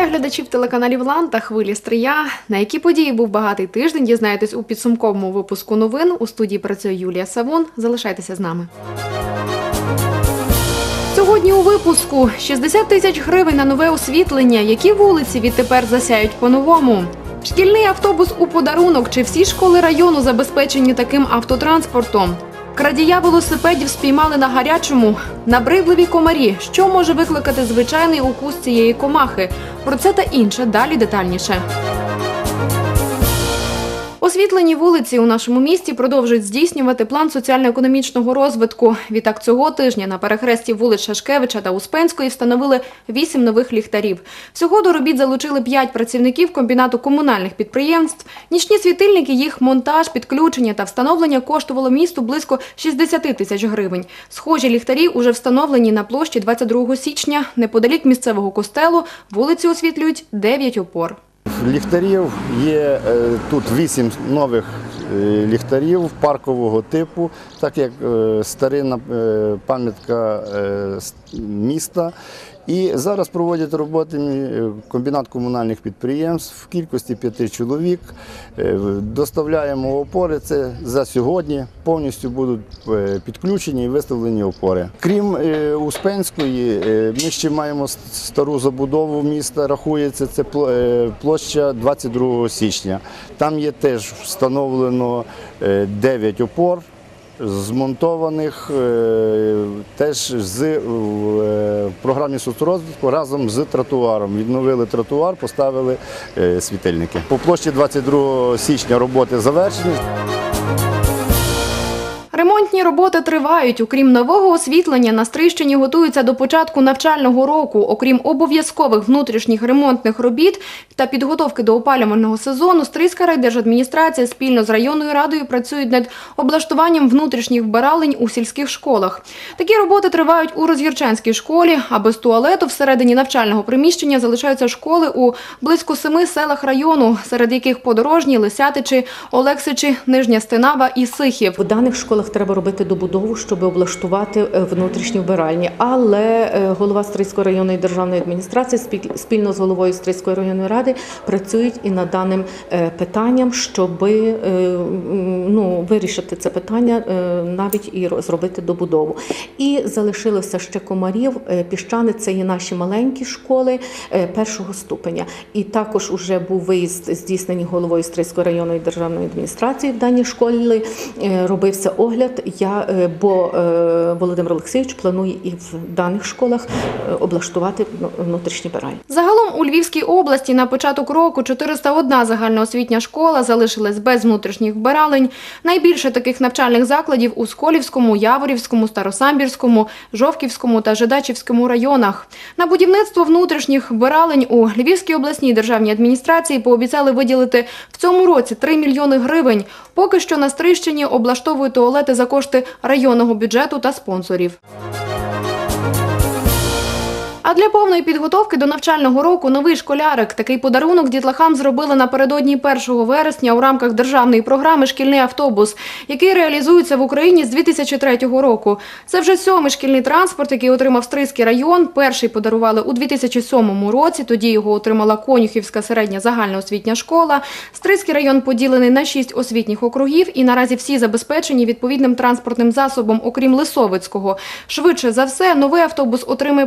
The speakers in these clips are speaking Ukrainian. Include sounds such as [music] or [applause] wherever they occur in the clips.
Вітаю глядачів телеканалів Лан та хвилі Стрия. На які події був багатий тиждень, дізнаєтесь у підсумковому випуску новин. У студії працює Юлія Савун. Залишайтеся з нами. Сьогодні у випуску 60 тисяч гривень на нове освітлення. Які вулиці відтепер засяють по-новому? Шкільний автобус у подарунок. Чи всі школи району забезпечені таким автотранспортом? Крадія велосипедів спіймали на гарячому. Набридливі комарі. Що може викликати звичайний укус цієї комахи? Про це та інше далі детальніше. Освітлені вулиці у нашому місті продовжують здійснювати план соціально-економічного розвитку. Відтак цього тижня на перехресті вулиць Шашкевича та Успенської встановили вісім нових ліхтарів. Всього до робіт залучили п'ять працівників комбінату комунальних підприємств. Нічні світильники, їх монтаж, підключення та встановлення коштувало місту близько 60 тисяч гривень. Схожі ліхтарі уже встановлені на площі 22 січня. Неподалік місцевого костелу вулиці освітлюють 9 опор. Ліхтарів є е, тут вісім нових е, ліхтарів паркового типу, так як е, старинна пам'ятка міста. І зараз проводять роботи комбінат комунальних підприємств в кількості п'яти чоловік. Е, Доставляємо опори. Це за сьогодні. Повністю будуть е, підключені і виставлені опори. Крім е, Успенської, е, ми ще маємо стару забудову міста. Рахується це пл- е, площа 22 січня. Там є теж встановлено 9 опор змонтованих е, теж з е, програмі соцрозвитку разом з тротуаром. Відновили тротуар, поставили е, світильники. По площі 22 січня роботи завершені. Ремонтні роботи тривають. Окрім нового освітлення, на Стрийщині готуються до початку навчального року. Окрім обов'язкових внутрішніх ремонтних робіт та підготовки до опалювального сезону, Стрийська райдержадміністрація спільно з районною радою працюють над облаштуванням внутрішніх вбиралень у сільських школах. Такі роботи тривають у Розгірчанській школі, а без туалету всередині навчального приміщення залишаються школи у близько семи селах району, серед яких Подорожні, Лисятичі, Олексичі, Нижня Стенава і Сихів. У даних школах треба робити добудову, щоб облаштувати е, внутрішні вбиральні. Але е, голова Стрийської районної державної адміністрації спільно з головою Стрийської районної ради працюють і над даним е, питанням, щоб ну, вирішити це питання, навіть і зробити добудову. І залишилося ще комарів. Піщани це є наші маленькі школи першого ступеня. І також уже був виїзд здійснений головою Стрийської районної державної адміністрації в даній школі. Робився огляд. Я е, бо е, Володимир Олексійович планує і в даних школах е, облаштувати ну, внутрішні биральні. Загалом у Львівській області на початок року 401 загальноосвітня школа залишилась без внутрішніх вбиралень. Найбільше таких навчальних закладів у Сколівському, Яворівському, Старосамбірському, Жовківському та Жидачівському районах. На будівництво внутрішніх вбиралень у Львівській обласній державній адміністрації пообіцяли виділити в цьому році 3 мільйони гривень. Поки що на Стрищині облаштовують туалети за кошти районного бюджету та спонсорів. А для повної підготовки до навчального року новий школярик. Такий подарунок дітлахам зробили напередодні 1 вересня у рамках державної програми Шкільний автобус, який реалізується в Україні з 2003 року. Це вже сьомий шкільний транспорт, який отримав Стрийський район. Перший подарували у 2007 році. Тоді його отримала Конюхівська середня загальноосвітня школа. Стрийський район поділений на шість освітніх округів, і наразі всі забезпечені відповідним транспортним засобом, окрім Лисовицького. Швидше за все, новий автобус отримає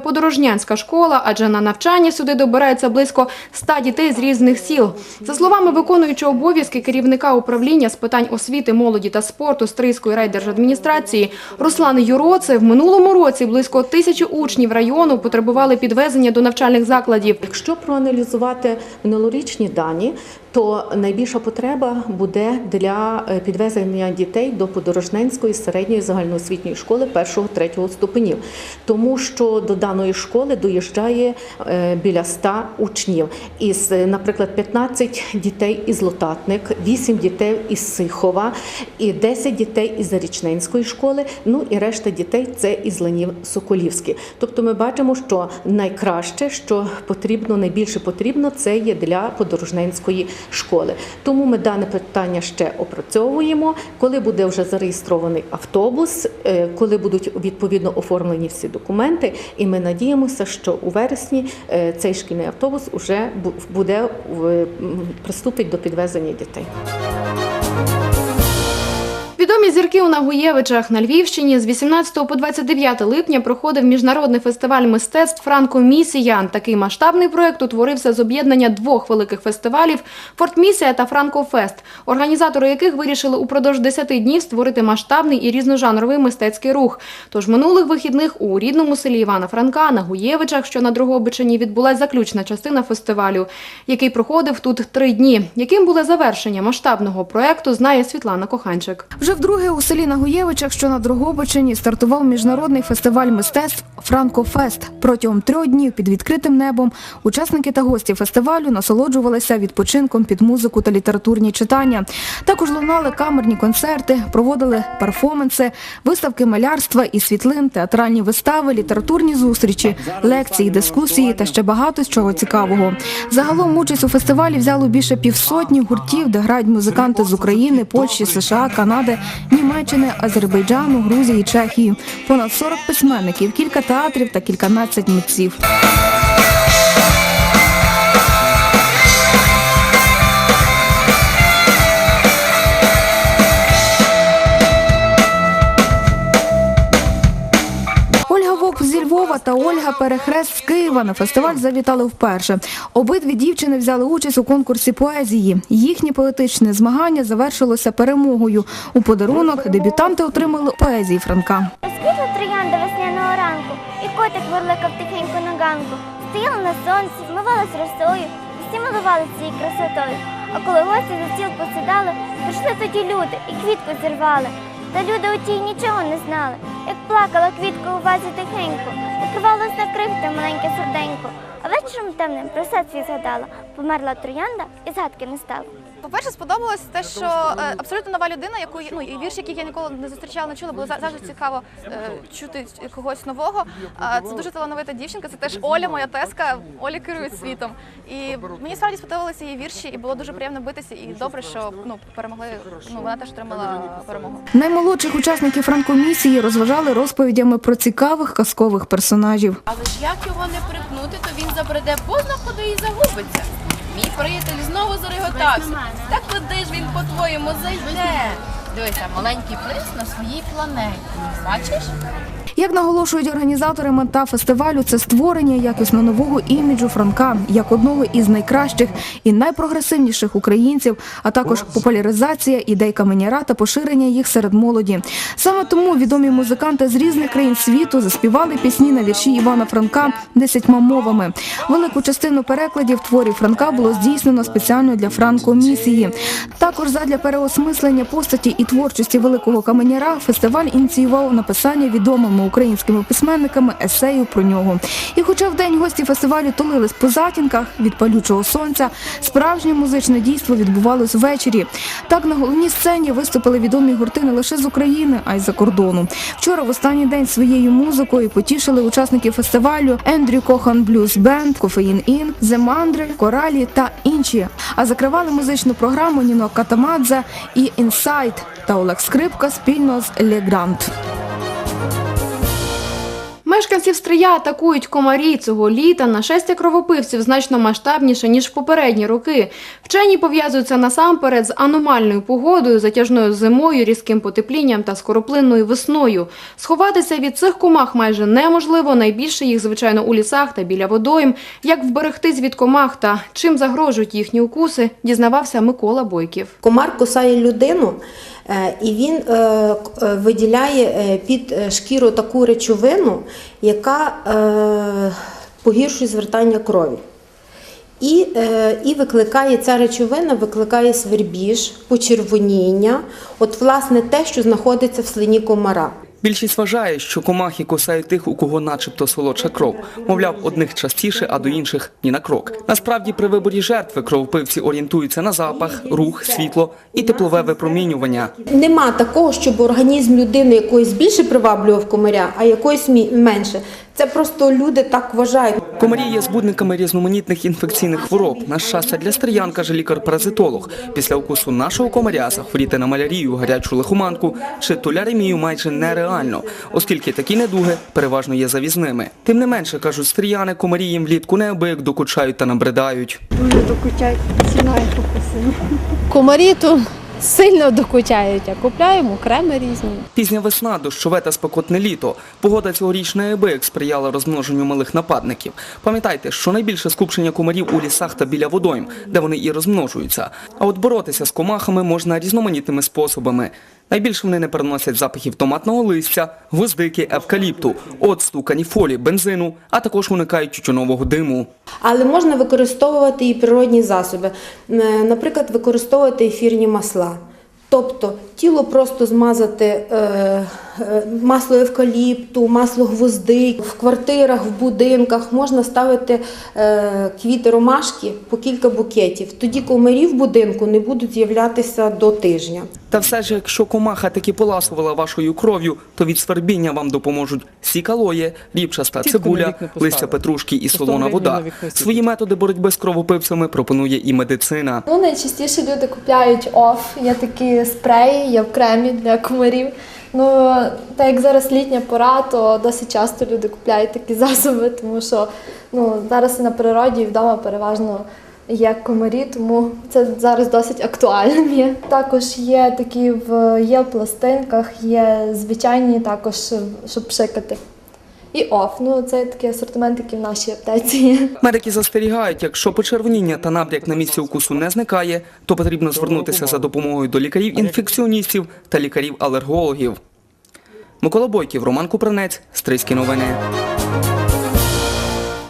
подорожнянська школа, адже на навчання сюди добирається близько 100 дітей з різних сіл. За словами виконуючого обов'язки керівника управління з питань освіти, молоді та спорту Стрийської райдержадміністрації Руслани Юроце в минулому році близько тисячі учнів району потребували підвезення до навчальних закладів. Якщо проаналізувати минулорічні дані, то найбільша потреба буде для е, підвезення дітей до Подорожненської середньої загальноосвітньої школи першого-третього ступенів, тому що до даної школи доїжджає е, біля 100 учнів. Із, е, наприклад, 15 дітей із Лотатник, 8 дітей із Сихова і 10 дітей із Зарічненської школи. Ну і решта дітей це із Ленів Соколівські. Тобто ми бачимо, що найкраще, що потрібно, найбільше потрібно, це є для Подорожненської школи. Тому ми дане питання ще опрацьовуємо. Коли буде вже зареєстрований автобус, е, коли будуть відповідно оформлені всі документи, і ми надіємося, що у вересні е, цей шкільний автобус вже буде приступить до підвезення дітей. Відомі зірки у Нагуєвичах на Львівщині з 18 по 29 липня проходив міжнародний фестиваль мистецтв Франко Місіян. Такий масштабний проект утворився з об'єднання двох великих фестивалів Форт Місія та Франко Фест, організатори яких вирішили упродовж 10 днів створити масштабний і різножанровий мистецький рух. Тож минулих вихідних у рідному селі Івана Франка на Гуєвичах, що на Дрогобичині, відбулася заключна частина фестивалю, який проходив тут три дні. Яким було завершення масштабного проекту, знає Світлана Коханчик. Вже вдруге у селі Нагуєвичах, що на Дрогобичині, стартував міжнародний фестиваль мистецтв Франкофест. Протягом трьох днів під відкритим небом учасники та гості фестивалю насолоджувалися відпочинком під музику та літературні читання. Також лунали камерні концерти, проводили перформанси, виставки малярства і світлин, театральні вистави, літературні зустрічі, лекції, дискусії та ще багато з чого цікавого. Загалом участь у фестивалі взяло більше півсотні гуртів, де грають музиканти з України, Польщі, США, Канади, Німеччини, Азербайджану, Грузії, Чехії. Понад 40 письменників, кілька театрів та кільканадцять митців. Вовк та Ольга Перехрест з Києва на фестиваль завітали вперше. Обидві дівчини взяли участь у конкурсі поезії. Їхнє поетичне змагання завершилося перемогою. У подарунок дебютанти отримали поезії Франка. Розквітла троянда весняного ранку, і котик верликав тихенько на ганку. Стояла на сонці, вмивалась росою, всі милувалися її красотою. А коли гості за стіл посідали, прийшли тоді люди і квітку зірвали. Та люди у тій нічого не знали, як плакала квітка у вазі тихенько, накривалось на крихти маленьке серденько. А вечором темним про все свій згадала, померла троянда і згадки не стало. По-перше, сподобалось те, що е, абсолютно нова людина, яку ну і вірш, яких я ніколи не зустрічала, не чула, було завжди цікаво е, чути когось нового. Це дуже талановита дівчинка. Це теж Оля, моя теска. Оля керує світом. І мені справді сподобалися її вірші, і було дуже приємно битися. І добре, що ну перемогли. Ну вона теж отримала перемогу. Наймолодших учасників франкомісії розважали розповідями про цікавих казкових персонажів. Але ж як його не припнути, то він забреде позна куди і загубиться. Мій приятель знову зареготався. Так куди ж він, по-твоєму, зайде? Дивися, маленький принц на своїй планеті. Бачиш? Як наголошують організатори мета фестивалю, це створення якісно нового іміджу Франка як одного із найкращих і найпрогресивніших українців, а також популяризація ідей каменяра та поширення їх серед молоді. Саме тому відомі музиканти з різних країн світу заспівали пісні на вірші Івана Франка десятьма мовами. Велику частину перекладів творів Франка було здійснено спеціально для Франко-місії. Також задля переосмислення постаті і творчості великого каменяра фестиваль ініціював написання українськими письменниками есею про нього. І хоча в день гості фестивалю тулились по затінках від палючого сонця, справжнє музичне дійство відбувалось ввечері. Так на головній сцені виступили відомі гурти не лише з України, а й за кордону. Вчора в останній день своєю музикою потішили учасників фестивалю Ендрю Кохан Блюз Бенд, Кофеїн Ін, The Мандри, Коралі та інші. А закривали музичну програму Ніно Катамадзе і Інсайт та Олег Скрипка спільно з Легрант. Мешканців Стрия атакують комарі цього літа. Нашестя кровопивців значно масштабніше, ніж в попередні роки. Вчені пов'язуються насамперед з аномальною погодою, затяжною зимою, різким потеплінням та скороплинною весною. Сховатися від цих комах майже неможливо. Найбільше їх, звичайно, у лісах та біля водойм. Як вберегтись від комах та чим загрожують їхні укуси, дізнавався Микола Бойків. Комар кусає людину, і він е, е, виділяє е, під е, шкіру таку речовину, яка е, погіршує звертання крові. І, е, і викликає ця речовина, викликає свербіж, почервоніння, от власне те, що знаходиться в слині комара. Більшість вважає, що комахи кусають тих, у кого начебто солодша кров. Мовляв, одних частіше, а до інших ні на крок. Насправді, при виборі жертви кровопивці орієнтуються на запах, рух, світло і теплове випромінювання. Нема такого, щоб організм людини якоїсь більше приваблював комаря, а якоїсь менше. Це просто люди так вважають. Комарі є збудниками різноманітних інфекційних хвороб. На щастя для стріян, каже лікар-паразитолог. Після укусу нашого комаря захворіти на малярію, гарячу лихоманку чи туляремію майже нереально, оскільки такі недуги переважно є завізними. Тим не менше, кажуть стріяни, комарі їм влітку неабияк докучають та набридають. Комарі то сильно докучають, а купляємо креми різні. Пізня весна, дощове та спекотне літо. Погода цьогоріч неабияк сприяла розмноженню малих нападників. Пам'ятайте, що найбільше скупчення комарів у лісах та біля водойм, де вони і розмножуються. А от боротися з комахами можна різноманітними способами. Найбільше вони не переносять запахів томатного листя, гвоздики, евкаліпту, оцту, каніфолі, бензину, а також уникають тютюнового диму. Але можна використовувати і природні засоби. Е, Наприклад, використовувати ефірні масла. Тобто тіло просто змазати е, е, масло евкаліпту, масло гвоздик. В квартирах, в будинках можна ставити е, квіти ромашки по кілька букетів. Тоді комарі в будинку не будуть з'являтися до тижня. Та все ж, якщо комаха таки поласувала вашою кров'ю, то від свербіння вам допоможуть сікалоє, ріпчаста цибуля, листя петрушки і солона вода. Свої методи боротьби з кровопивцями пропонує і медицина. Ну, найчастіше люди купляють оф, є такі спреї, є в кремі для комарів. Ну, так як зараз літня пора, то досить часто люди купляють такі [laughs] засоби, тому що ну, зараз і на природі і вдома переважно є комарі, тому це зараз досить актуальним є. Також є такі в є в пластинках, є звичайні також, щоб пшикати. І оф, ну це такий асортимент, який в нашій аптеці є. Медики застерігають, якщо почервоніння та набряк на місці укусу не зникає, то потрібно звернутися за допомогою до лікарів-інфекціоністів та лікарів-алергологів. Микола Бойків, Роман Купранець, Стрийські новини.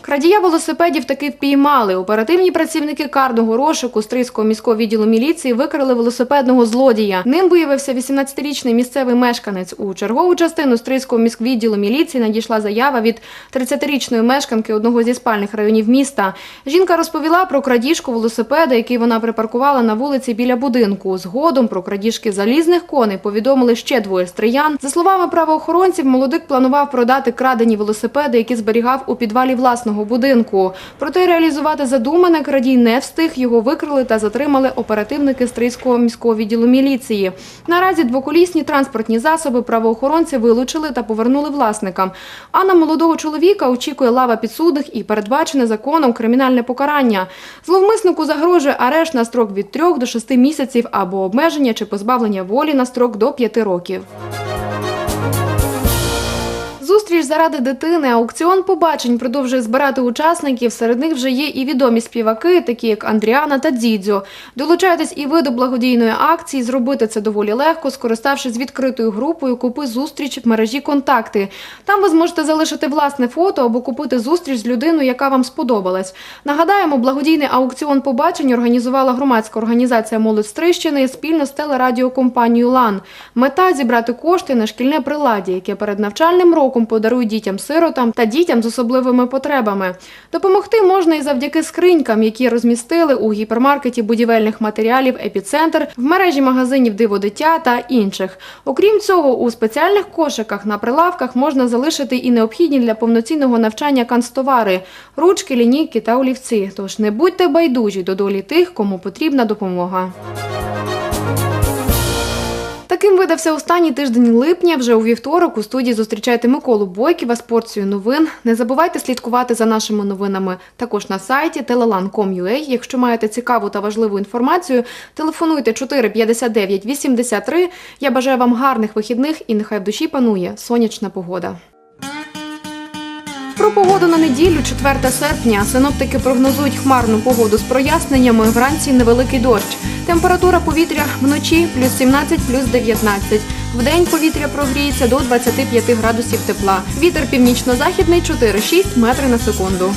Крадія велосипедів таки впіймали. Оперативні працівники карного розшуку Стрийського міського відділу міліції викрили велосипедного злодія. Ним виявився 18-річний місцевий мешканець. У чергову частину Стрийського міськвідділу міліції надійшла заява від 30-річної мешканки одного зі спальних районів міста. Жінка розповіла про крадіжку велосипеда, який вона припаркувала на вулиці біля будинку. Згодом про крадіжки залізних коней повідомили ще двоє стриян. За словами правоохоронців, молодик планував продати крадені велосипеди, які зберігав у підвалі власного будинку. Проте реалізувати задумане крадій не встиг. Його викрили та затримали оперативники Стрийського міського відділу міліції. Наразі двоколісні транспортні засоби правоохоронці вилучили та повернули власникам. А на молодого чоловіка очікує лава підсудних і передбачене законом кримінальне покарання. Зловмиснику загрожує арешт на строк від 3 до 6 місяців або обмеження чи позбавлення волі на строк до 5 років. Зустріч заради дитини. Аукціон побачень продовжує збирати учасників. Серед них вже є і відомі співаки, такі як Андріана та Дідзьо. Долучайтесь і ви до благодійної акції. Зробити це доволі легко, скориставшись відкритою групою Купи зустріч в мережі Контакти. Там ви зможете залишити власне фото або купити зустріч з людиною, яка вам сподобалась. Нагадаємо, благодійний аукціон побачень організувала громадська організація Молодь Стрищини спільно з телерадіокомпанією Лан. Мета зібрати кошти на шкільне приладдя, яке перед навчальним роком подарують дітям-сиротам та дітям з особливими потребами. Допомогти можна і завдяки скринькам, які розмістили у гіпермаркеті будівельних матеріалів Епіцентр, в мережі магазинів Диво дитя та інших. Окрім цього, у спеціальних кошиках на прилавках можна залишити і необхідні для повноцінного навчання канцтовари – ручки, лінійки та олівці. Тож не будьте байдужі до долі тих, кому потрібна допомога. Таким видався останній тиждень липня. Вже у вівторок у студії зустрічайте Миколу Бойківа з порцією новин. Не забувайте слідкувати за нашими новинами також на сайті telelan.com.ua. Якщо маєте цікаву та важливу інформацію, телефонуйте 4 59 83. Я бажаю вам гарних вихідних і нехай в душі панує сонячна погода. Про погоду на неділю, 4 серпня. Синоптики прогнозують хмарну погоду з проясненнями. Вранці невеликий дощ. Температура повітря вночі плюс 17, плюс 19. Вдень повітря прогріється до 25 градусів тепла. Вітер північно-західний 4-6 метри на секунду.